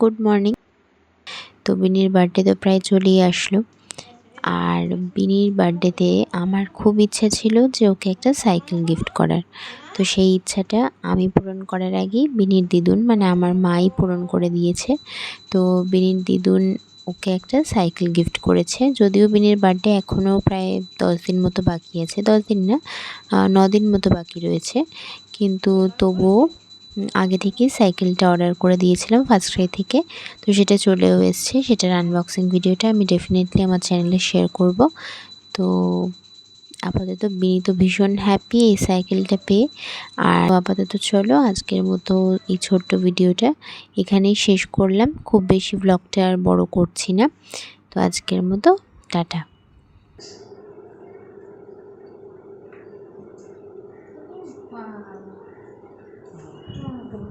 Good morning. তো বিনির birthday তো প্রায় চলেই আসলো। আর বিনির বার্থডেতে আমার খুব ইচ্ছা ছিল যে ওকে একটা সাইকেল গিফট করার। তো সেই ইচ্ছাটা আমি পূরণ করার আগেই বিনির দিদুন মানে আমার মাই পূরণ করে দিয়েছে। তো বিনির দিদুন ওকে একটা সাইকেল গিফট করেছে। যদিও বিনির বার্থডে এখনও প্রায় দশ দিন মতো বাকি আছে, দশ দিন না ন দিন মতো বাকি রয়েছে। কিন্তু তবুও আগে থেকেই সাইকেলটা অর্ডার করে দিয়েছিলাম ফার্স্ট ক্রাই থেকে। তো সেটা চলেও এসছে, সেটার আনবক্সিং ভিডিওটা আমি ডেফিনেটলি আমার চ্যানেলে শেয়ার করব। তো আপাতত বিনি তো ভীষণ হ্যাপি এই সাইকেলটা পেয়ে। আর আপাতত চলো আজকের মতো এই ছোট্ট ভিডিওটা এখানেই শেষ করলাম। খুব বেশি ব্লগটা আর বড় করছি না। তো আজকের মতো টাটা। Wow. 这么